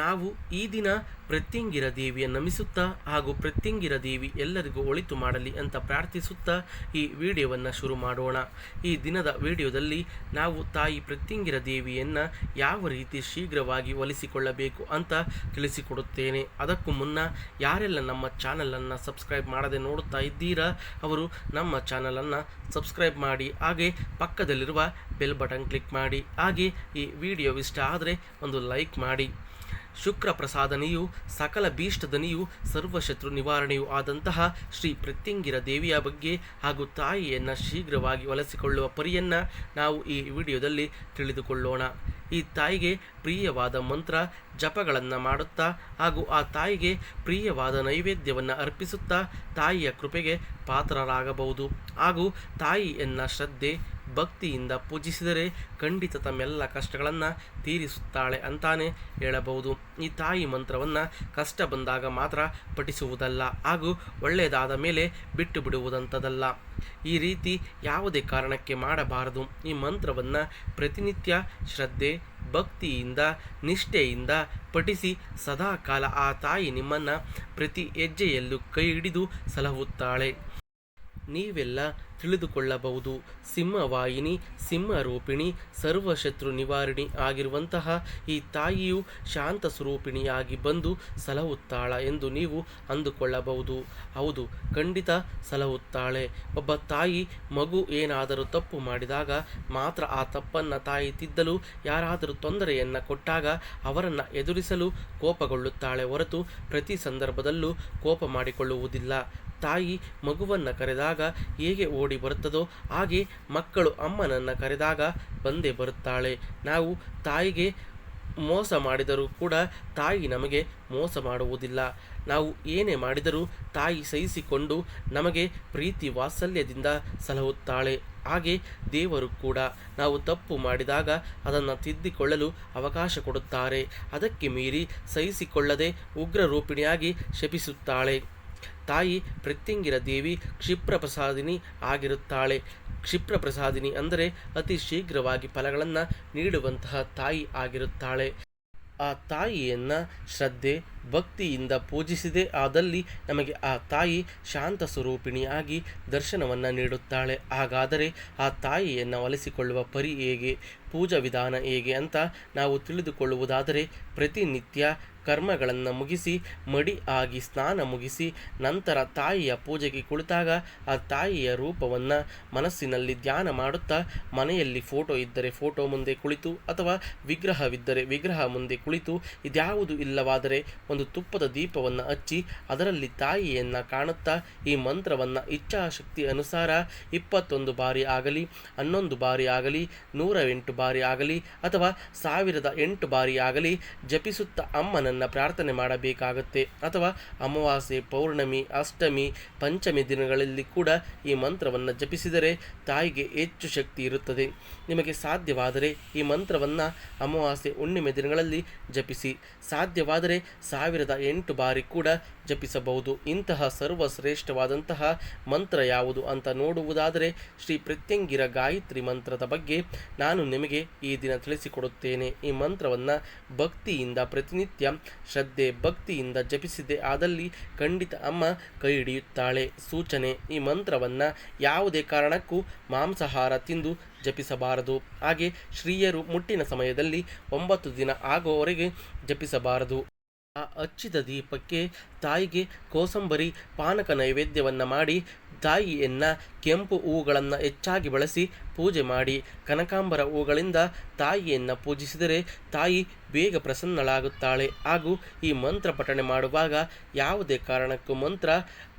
ನಾವು ಈ ದಿನ ಪ್ರತ್ಯಂಗಿರ ದೇವಿಯ ನಮಿಸುತ್ತಾ ಹಾಗೂ ಪ್ರತ್ಯಂಗಿರ ದೇವಿ ಎಲ್ಲರಿಗೂ ಒಳಿತು ಮಾಡಲಿ ಅಂತ ಪ್ರಾರ್ಥಿಸುತ್ತಾ ಈ ವಿಡಿಯೋವನ್ನು ಶುರು ಮಾಡೋಣ. ಈ ದಿನದ ವಿಡಿಯೋದಲ್ಲಿ ನಾವು ತಾಯಿ ಪ್ರತ್ಯಂಗಿರ ದೇವಿಯನ್ನು ಯಾವ ರೀತಿ ಶೀಘ್ರವಾಗಿ ಒಲಿಸಿಕೊಳ್ಳಬೇಕು ಅಂತ ತಿಳಿಸಿಕೊಡುತ್ತೇನೆ. ಅದಕ್ಕೂ ಮುನ್ನ ಯಾರೆಲ್ಲ ನಮ್ಮ ಚಾನಲನ್ನು ಸಬ್ಸ್ಕ್ರೈಬ್ ಮಾಡದೆ ನೋಡುತ್ತಾ ಇದ್ದೀರಾ, ಅವರು ನಮ್ಮ ಚಾನಲನ್ನು ಸಬ್ಸ್ಕ್ರೈಬ್ ಮಾಡಿ, ಹಾಗೆ ಪಕ್ಕದಲ್ಲಿರುವ ಬೆಲ್ ಬಟನ್ ಕ್ಲಿಕ್ ಮಾಡಿ, ಹಾಗೆ ಈ ವಿಡಿಯೋ ಇಷ್ಟ ಆದರೆ ಒಂದು ಲೈಕ್ ಮಾಡಿ. ಶುಕ್ರ ಪ್ರಸಾದನೆಯು ಸಕಲ ಭೀಷ್ಟದನಿಯು, ಸರ್ವಶತ್ರು ನಿವಾರಣೆಯೂ ಆದಂತಹ ಶ್ರೀ ಪ್ರತ್ಯಂಗಿರ ದೇವಿಯ ಬಗ್ಗೆ ಹಾಗೂ ತಾಯಿಯನ್ನು ಶೀಘ್ರವಾಗಿ ಒಲಿಸಿಕೊಳ್ಳುವ ಪರಿಯನ್ನು ನಾವು ಈ ವಿಡಿಯೋದಲ್ಲಿ ತಿಳಿದುಕೊಳ್ಳೋಣ. ಈ ತಾಯಿಗೆ ಪ್ರಿಯವಾದ ಮಂತ್ರ ಜಪಗಳನ್ನು ಮಾಡುತ್ತಾ ಹಾಗೂ ಆ ತಾಯಿಗೆ ಪ್ರಿಯವಾದ ನೈವೇದ್ಯವನ್ನು ಅರ್ಪಿಸುತ್ತಾ ತಾಯಿಯ ಕೃಪೆಗೆ ಪಾತ್ರರಾಗಬಹುದು ಹಾಗೂ ತಾಯಿಯನ್ನ ಶ್ರದ್ಧೆ ಭಕ್ತಿಯಿಂದ ಪೂಜಿಸಿದರೆ ಖಂಡಿತ ತಮ್ಮೆಲ್ಲ ಕಷ್ಟಗಳನ್ನು ತೀರಿಸುತ್ತಾಳೆ ಅಂತಾನೆ ಹೇಳಬಹುದು. ಈ ತಾಯಿ ಮಂತ್ರವನ್ನು ಕಷ್ಟ ಬಂದಾಗ ಮಾತ್ರ ಪಠಿಸುವುದಲ್ಲ, ಹಾಗೂ ಒಳ್ಳೆಯದಾದ ಮೇಲೆ ಬಿಟ್ಟು ಬಿಡುವುದಂಥದಲ್ಲ. ಈ ರೀತಿ ಯಾವುದೇ ಕಾರಣಕ್ಕೆ ಮಾಡಬಾರದು. ಈ ಮಂತ್ರವನ್ನು ಪ್ರತಿನಿತ್ಯ ಶ್ರದ್ಧೆ, ಭಕ್ತಿಯಿಂದ, ನಿಷ್ಠೆಯಿಂದ ಪಠಿಸಿ ಸದಾಕಾಲ ಆ ತಾಯಿ ನಿಮ್ಮನ್ನು ಪ್ರತಿ ಹೆಜ್ಜೆಯಲ್ಲೂ ಕೈ ಹಿಡಿದು ಸಲಹುತ್ತಾಳೆ. ನೀವೆಲ್ಲ ತಿಳಿದುಕೊಳ್ಳಬಹುದು. ಸಿಂಹವಾಹಿನಿ, ಸಿಂಹರೂಪಿಣಿ, ಸರ್ವಶತ್ರು ನಿವಾರಣಿ ಆಗಿರುವಂತಹ ಈ ತಾಯಿಯು ಶಾಂತ ಸ್ವರೂಪಿಣಿಯಾಗಿ ಬಂದು ಸಲಹುತ್ತಾಳ ಎಂದು ನೀವು ಅಂದುಕೊಳ್ಳಬಹುದು. ಹೌದು, ಖಂಡಿತ ಸಲಹುತ್ತಾಳೆ. ಒಬ್ಬ ತಾಯಿ ಮಗು ಏನಾದರೂ ತಪ್ಪು ಮಾಡಿದಾಗ ಮಾತ್ರ ಆ ತಪ್ಪನ್ನು ತಾಯಿ ತಿದ್ದಲು, ಯಾರಾದರೂ ತೊಂದರೆಯನ್ನು ಕೊಟ್ಟಾಗ ಅವರನ್ನು ಎದುರಿಸಲು ಕೋಪಗೊಳ್ಳುತ್ತಾಳೆ ಹೊರತು ಪ್ರತಿ ಸಂದರ್ಭದಲ್ಲೂ ಕೋಪ ಮಾಡಿಕೊಳ್ಳುವುದಿಲ್ಲ. ತಾಯಿ ಮಗುವನ್ನು ಕರೆದಾಗ ಹೇಗೆ ಓಡಿ ಬರುತ್ತದೋ ಹಾಗೆ ಮಕ್ಕಳು ಅಮ್ಮನನ್ನು ಕರೆದಾಗ ಬಂದೇ ಬರುತ್ತಾಳೆ. ನಾವು ತಾಯಿಗೆ ಮೋಸ ಮಾಡಿದರೂ ಕೂಡ ತಾಯಿ ನಮಗೆ ಮೋಸ ಮಾಡುವುದಿಲ್ಲ. ನಾವು ಏನೇ ಮಾಡಿದರೂ ತಾಯಿ ಸಹಿಸಿಕೊಂಡು ನಮಗೆ ಪ್ರೀತಿ ವಾತ್ಸಲ್ಯದಿಂದ ಸಲಹುತ್ತಾಳೆ. ಹಾಗೆ ದೇವರು ಕೂಡ ನಾವು ತಪ್ಪು ಮಾಡಿದಾಗ ಅದನ್ನು ತಿದ್ದಿಕೊಳ್ಳಲು ಅವಕಾಶ ಕೊಡುತ್ತಾರೆ. ಅದಕ್ಕೆ ಮೀರಿ ಸಹಿಸಿಕೊಳ್ಳದೆ ಉಗ್ರ ರೂಪಿಣಿಯಾಗಿ ಶಪಿಸುತ್ತಾಳೆ. ತಾಯಿ ಪ್ರತ್ಯಂಗಿರ ದೇವಿ ಕ್ಷಿಪ್ರಪ್ರಸಾದಿನಿ ಆಗಿರುತ್ತಾಳೆ. ಕ್ಷಿಪ್ರಪ್ರಸಾದಿನಿ ಅಂದರೆ ಅತಿ ಶೀಘ್ರವಾಗಿ ಫಲಗಳನ್ನು ನೀಡುವಂತಹ ತಾಯಿ ಆಗಿರುತ್ತಾಳೆ. ಆ ತಾಯಿಯನ್ನು ಶ್ರದ್ಧೆ, ಭಕ್ತಿಯಿಂದ ಪೂಜಿಸಿದೆ. ಆದಲ್ಲಿ ನಮಗೆ ಆ ತಾಯಿ ಶಾಂತ ಸ್ವರೂಪಿಣಿಯಾಗಿ ದರ್ಶನವನ್ನು ನೀಡುತ್ತಾಳೆ. ಹಾಗಾದರೆ ಆ ತಾಯಿಯನ್ನು ಒಲಿಸಿಕೊಳ್ಳುವ ಪರಿ ಹೇಗೆ? ಪೂಜಾ ವಿಧಾನ ಹೇಗೆ ಅಂತ ನಾವು ತಿಳಿದುಕೊಳ್ಳುವುದಾದರೆ ಪ್ರತಿನಿತ್ಯ ಕರ್ಮಗಳನ್ನು ಮುಗಿಸಿ, ಮಡಿ ಆಗಿ ಸ್ನಾನ ಮುಗಿಸಿ, ನಂತರ ತಾಯಿಯ ಪೂಜೆಗೆ ಕುಳಿತಾಗ ಆ ತಾಯಿಯ ರೂಪವನ್ನು ಮನಸ್ಸಿನಲ್ಲಿ ಧ್ಯಾನ ಮಾಡುತ್ತಾ, ಮನೆಯಲ್ಲಿ ಫೋಟೋ ಇದ್ದರೆ ಫೋಟೋ ಮುಂದೆ ಕುಳಿತು ಅಥವಾ ವಿಗ್ರಹವಿದ್ದರೆ ವಿಗ್ರಹ ಮುಂದೆ ಕುಳಿತು, ಇದ್ಯಾವುದು ಇಲ್ಲವಾದರೆ ಒಂದು ತುಪ್ಪದ ದೀಪವನ್ನು ಹಚ್ಚಿ, ಅದರಲ್ಲಿ ತಾಯಿಯನ್ನು ಕಾಣುತ್ತಾ, ಈ ಮಂತ್ರವನ್ನು ಇಚ್ಛಾಶಕ್ತಿ ಅನುಸಾರ ಇಪ್ಪತ್ತೊಂದು ಬಾರಿ ಆಗಲಿ, ಹನ್ನೊಂದು ಬಾರಿ ಆಗಲಿ, ನೂರ ಎಂಟು ಬಾರಿ ಆಗಲಿ ಅಥವಾ ಸಾವಿರದ ಎಂಟು ಬಾರಿ ಆಗಲಿ ಜಪಿಸುತ್ತಾ ಅಮ್ಮನನ್ನು ಪ್ರಾರ್ಥನೆ ಮಾಡಬೇಕಾಗುತ್ತೆ. ಅಥವಾ ಅಮಾವಾಸ್ಯೆ, ಪೌರ್ಣಮಿ, ಅಷ್ಟಮಿ, ಪಂಚಮಿ ದಿನಗಳಲ್ಲಿ ಕೂಡ ಈ ಮಂತ್ರವನ್ನು ಜಪಿಸಿದರೆ ತಾಯಿಗೆ ಹೆಚ್ಚು ಶಕ್ತಿ ಇರುತ್ತದೆ. ನಿಮಗೆ ಸಾಧ್ಯವಾದರೆ ಈ ಮಂತ್ರವನ್ನು ಅಮಾವಾಸ್ಯೆ, ಹುಣ್ಣಿಮೆ ದಿನಗಳಲ್ಲಿ ಜಪಿಸಿ. ಸಾಧ್ಯವಾದರೆ ಸಾವಿರದ ಎಂಟು ಬಾರಿ ಕೂಡ ಜಪಿಸಬಹುದು. ಇಂತಹ ಸರ್ವಶ್ರೇಷ್ಠವಾದಂತಹ ಮಂತ್ರ ಯಾವುದು ಅಂತ ನೋಡುವುದಾದರೆ ಶ್ರೀ ಪ್ರತ್ಯಂಗಿರ ಗಾಯತ್ರಿ ಮಂತ್ರದ ಬಗ್ಗೆ ನಾನು ನಿಮಗೆ ಈ ದಿನ ತಿಳಿಸಿಕೊಡುತ್ತೇನೆ. ಈ ಮಂತ್ರವನ್ನು ಭಕ್ತಿಯಿಂದ ಪ್ರತಿನಿತ್ಯ ಶ್ರದ್ಧೆ ಭಕ್ತಿಯಿಂದ ಜಪಿಸಿದೆ. ಆದಲ್ಲಿ ಖಂಡಿತ ಅಮ್ಮ ಕೈ ಹಿಡಿಯುತ್ತಾಳೆ. ಸೂಚನೆ, ಈ ಮಂತ್ರವನ್ನು ಯಾವುದೇ ಕಾರಣಕ್ಕೂ ಮಾಂಸಾಹಾರ ತಿಂದು ಜಪಿಸಬಾರದು. ಹಾಗೆ ಶ್ರೀಯರು ಮುಟ್ಟಿನ ಸಮಯದಲ್ಲಿ ಒಂಬತ್ತು ದಿನ ಆಗುವವರೆಗೆ ಜಪಿಸಬಾರದು. ಆ ಹಚ್ಚಿದ ದೀಪಕ್ಕೆ ತಾಯಿಗೆ ಕೋಸಂಬರಿ, ಪಾನಕ ನೈವೇದ್ಯವನ್ನು ಮಾಡಿ, ತಾಯಿಯನ್ನು ಕೆಂಪು ಹೂಗಳನ್ನು ಹೆಚ್ಚಾಗಿ ಬಳಸಿ ಪೂಜೆ ಮಾಡಿ. ಕನಕಾಂಬರ ಹೂಗಳಿಂದ ತಾಯಿಯನ್ನು ಪೂಜಿಸಿದರೆ ತಾಯಿ ಬೇಗ ಪ್ರಸನ್ನಳಾಗುತ್ತಾಳೆ. ಹಾಗೂ ಈ ಮಂತ್ರ ಪಠಣೆ ಮಾಡುವಾಗ ಯಾವುದೇ ಕಾರಣಕ್ಕೂ ಮಂತ್ರ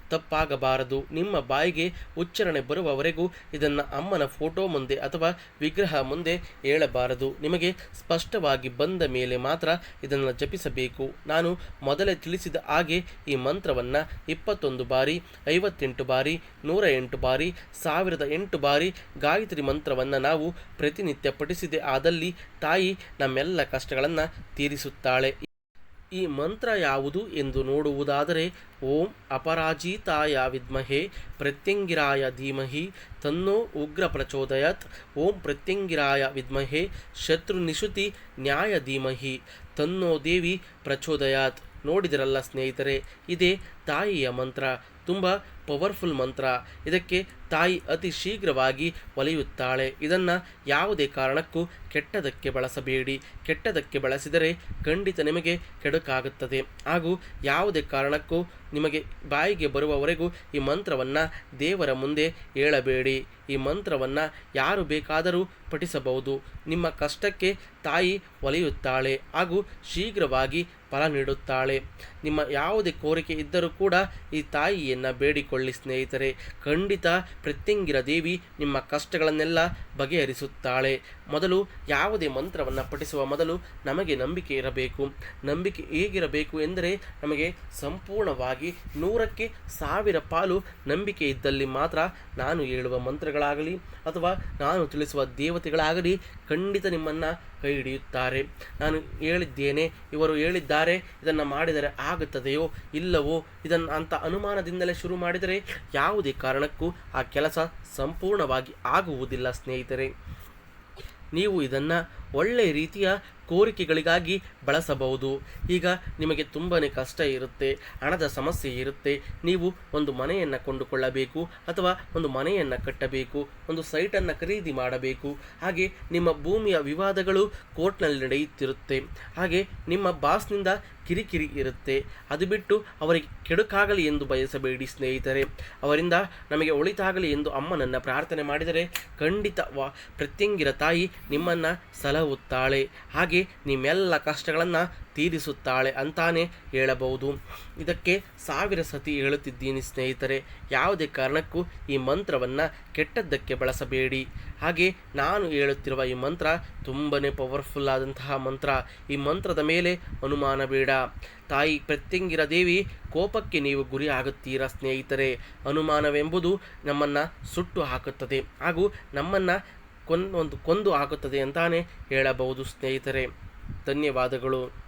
ತಪ್ಪಾಗಬಾರದು. ನಿಮ್ಮ ಬಾಯಿಗೆ ಉಚ್ಚಾರಣೆ ಬರುವವರೆಗೂ ಇದನ್ನು ಅಮ್ಮನ ಫೋಟೋ ಮುಂದೆ ಅಥವಾ ವಿಗ್ರಹ ಮುಂದೆ ಹೇಳಬಾರದು. ನಿಮಗೆ ಸ್ಪಷ್ಟವಾಗಿ ಬಂದ ಮೇಲೆ ಮಾತ್ರ ಇದನ್ನು ಜಪಿಸಬೇಕು. ನಾನು ಮೊದಲೇ ತಿಳಿಸಿದ ಹಾಗೆ ಈ ಮಂತ್ರವನ್ನು ಇಪ್ಪತ್ತೊಂದು ಬಾರಿ, ಐವತ್ತೆಂಟು ಬಾರಿ ನೂರ ಎಂಟು ಬಾರಿ, ಸಾವಿರದ ಎಂಟು ಬಾರಿ ಗಾಯತ್ರಿ ಮಂತ್ರವನ್ನು ನಾವು ಪ್ರತಿನಿತ್ಯ ಪಠಿಸಿದೆ ಆದಲ್ಲಿ ತಾಯಿ ನಮ್ಮೆಲ್ಲ ಕಷ್ಟಗಳನ್ನು ತೀರಿಸುತ್ತಾಳೆ. ಈ ಮಂತ್ರ ಯಾವುದು ಎಂದು ನೋಡುವುದಾದರೆ, ಓಂ ಅಪರಾಜಿತಾಯ ವಿದ್ಮಹೆ ಪ್ರತ್ಯಂಗಿರಾಯ ಧೀಮಹಿ ತನ್ನೋ ಉಗ್ರ ಪ್ರಚೋದಯತ್, ಓಂ ಪ್ರತ್ಯಂಗಿರಾಯ ವಿದ್ಮಹೆ ಶತ್ರು ನಿಶುತಿ ನ್ಯಾಯ ಧೀಮಹಿ ತನ್ನೋ ದೇವಿ ಪ್ರಚೋದಯಾತ್. ನೋಡಿದಿರಲ್ಲ ಸ್ನೇಹಿತರೆ, ಇದೇ ತಾಯಿಯ ಮಂತ್ರ. ತುಂಬ ಪವರ್ಫುಲ್ ಮಂತ್ರ. ಇದಕ್ಕೆ ತಾಯಿ ಅತಿ ಶೀಘ್ರವಾಗಿ ಒಲಿಯುತ್ತಾಳೆ. ಇದನ್ನು ಯಾವುದೇ ಕಾರಣಕ್ಕೂ ಕೆಟ್ಟದಕ್ಕೆ ಬಳಸಬೇಡಿ. ಕೆಟ್ಟದಕ್ಕೆ ಬಳಸಿದರೆ ಖಂಡಿತ ನಿಮಗೆ ಕೆಡುಕಾಗುತ್ತದೆ. ಹಾಗೂ ಯಾವುದೇ ಕಾರಣಕ್ಕೂ ನಿಮಗೆ ಬಾಯಿಗೆ ಬರುವವರೆಗೂ ಈ ಮಂತ್ರವನ್ನು ದೇವರ ಮುಂದೆ ಹೇಳಬೇಡಿ. ಈ ಮಂತ್ರವನ್ನು ಯಾರು ಬೇಕಾದರೂ ಪಠಿಸಬಹುದು. ನಿಮ್ಮ ಕಷ್ಟಕ್ಕೆ ತಾಯಿ ಒಲಿಯುತ್ತಾಳೆ ಹಾಗೂ ಶೀಘ್ರವಾಗಿ ಫಲ ನೀಡುತ್ತಾಳೆ. ನಿಮ್ಮ ಯಾವುದೇ ಕೋರಿಕೆ ಇದ್ದರೂ ಕೂಡ ಈ ತಾಯಿಯನ್ನು ಬೇಡಿಕೊಳ್ಳಿ ಸ್ನೇಹಿತರೆ. ಖಂಡಿತ ಪ್ರತ್ಯಂಗಿರ ದೇವಿ ನಿಮ್ಮ ಕಷ್ಟಗಳನ್ನೆಲ್ಲ ಬಗೆಹರಿಸುತ್ತಾಳೆ. ಮೊದಲು ಯಾವುದೇ ಮಂತ್ರವನ್ನು ಪಠಿಸುವ ಮೊದಲು ನಮಗೆ ನಂಬಿಕೆ ಇರಬೇಕು. ನಂಬಿಕೆ ಹೇಗಿರಬೇಕು ಎಂದರೆ ನಮಗೆ ಸಂಪೂರ್ಣವಾಗಿ ನೂರಕ್ಕೆ ಸಾವಿರ ಪಾಲು ನಂಬಿಕೆ ಇದ್ದಲ್ಲಿ ಮಾತ್ರ ನಾನು ಹೇಳುವ ಮಂತ್ರಗಳಾಗಲಿ ಅಥವಾ ನಾನು ತಿಳಿಸುವ ದೇವತೆಗಳಾಗಲಿ ಖಂಡಿತ ನಿಮ್ಮನ್ನು ಕೈ ಹಿಡಿಯುತ್ತಾರೆ ನಾನು ಹೇಳಿದ್ದೇನೆ, ಇವರು ಹೇಳಿದ್ದಾರೆ, ಇದನ್ನು ಮಾಡಿದರೆ ಆಗುತ್ತದೆಯೋ ಇಲ್ಲವೋ ಇದನ್ನು ಅಂತ ಅನುಮಾನದಿಂದಲೇ ಶುರು ಮಾಡಿದರೆ ಯಾವುದೇ ಕಾರಣಕ್ಕೂ ಆ ಕೆಲಸ ಸಂಪೂರ್ಣವಾಗಿ ಆಗುವುದಿಲ್ಲ, ಸ್ನೇಹಿತರೆ. ನೀವು ಇದನ್ನು ಒಳ್ಳೆಯ ರೀತಿಯ ಕೋರಿಕೆಗಳಿಗಾಗಿ ಬಳಸಬಹುದು. ಈಗ ನಿಮಗೆ ತುಂಬಾ ಕಷ್ಟ ಇರುತ್ತೆ, ಹಣದ ಸಮಸ್ಯೆ ಇರುತ್ತೆ, ನೀವು ಒಂದು ಮನೆಯನ್ನು ಕೊಂಡುಕೊಳ್ಳಬೇಕು ಅಥವಾ ಒಂದು ಮನೆಯನ್ನು ಕಟ್ಟಬೇಕು, ಒಂದು ಸೈಟನ್ನು ಖರೀದಿ ಮಾಡಬೇಕು. ಹಾಗೆ ನಿಮ್ಮ ಭೂಮಿಯ ವಿವಾದಗಳು ಕೋರ್ಟ್ನಲ್ಲಿ ನಡೆಯುತ್ತಿರುತ್ತೆ. ಹಾಗೆ ನಿಮ್ಮ ಬಾಸ್ನಿಂದ ಕಿರಿಕಿರಿ ಇರುತ್ತೆ. ಅದು ಬಿಟ್ಟು ಅವರಿಗೆ ಕೆಡುಕಾಗಲಿ ಎಂದು ಬಯಸಬೇಡಿ ಸ್ನೇಹಿತರೆ. ಅವರಿಂದ ನಮಗೆ ಒಳಿತಾಗಲಿ ಎಂದು ಅಮ್ಮನನ್ನು ಪ್ರಾರ್ಥನೆ ಮಾಡಿದರೆ ಖಂಡಿತ ವಾ, ಪ್ರತ್ಯಂಗಿರ ತಾಯಿ ನಿಮ್ಮನ್ನು ಸಲಹುತ್ತಾಳೆ. ಹಾಗೆ ನಿಮ್ಮೆಲ್ಲ ಕಷ್ಟಗಳನ್ನು ತೀರಿಸುತ್ತಾಳೆ ಅಂತಾನೆ ಹೇಳಬಹುದು. ಇದಕ್ಕೆ ಸಾವಿರ ಸತಿ ಹೇಳುತ್ತಿದ್ದೀನಿ ಸ್ನೇಹಿತರೆ, ಯಾವುದೇ ಕಾರಣಕ್ಕೂ ಈ ಮಂತ್ರವನ್ನು ಕೆಟ್ಟದ್ದಕ್ಕೆ ಬಳಸಬೇಡಿ. ಹಾಗೆ ನಾನು ಹೇಳುತ್ತಿರುವ ಈ ಮಂತ್ರ ತುಂಬಾ ಪವರ್ಫುಲ್ ಆದಂತಹ ಮಂತ್ರ. ಈ ಮಂತ್ರದ ಮೇಲೆ ಅನುಮಾನ ಬೇಡ. ತಾಯಿ ಪ್ರತ್ಯಂಗಿರ ದೇವಿ, ಕೋಪಕ್ಕೆ ನೀವು ಗುರಿ ಆಗುತ್ತೀರಾ ಸ್ನೇಹಿತರೆ? ಅನುಮಾನವೆಂಬುದು ನಮ್ಮನ್ನು ಸುಟ್ಟು ಹಾಕುತ್ತದೆ ಹಾಗೂ ನಮ್ಮನ್ನು ಕೊಂದು ಒಂದು ಕೊಂದು ಹಾಕುತ್ತದೆ ಅಂತಾನೆ ಹೇಳಬಹುದು ಸ್ನೇಹಿತರೆ. ಧನ್ಯವಾದಗಳು.